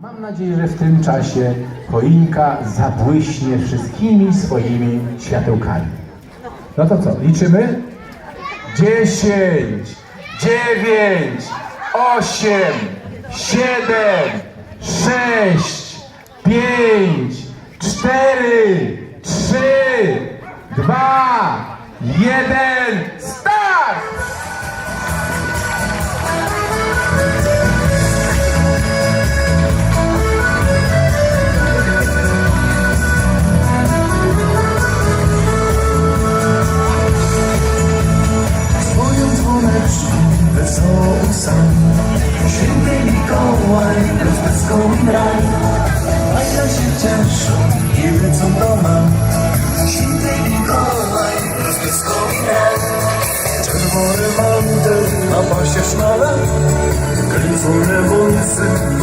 Mam nadzieję, że w tym czasie choinka zabłyśnie wszystkimi swoimi światełkami. No to co, liczymy? Dziesięć, dziewięć, osiem, siedem, sześć, pięć, cztery, trzy, dwa, jeden, start! Wesoły sam Święty Mikołaj rozpryskał im raj A ja się cieszę i lecą doma Święty Mikołaj rozpryskał im raj Czerwony mantel na pasie szmale. Kręcone wąsy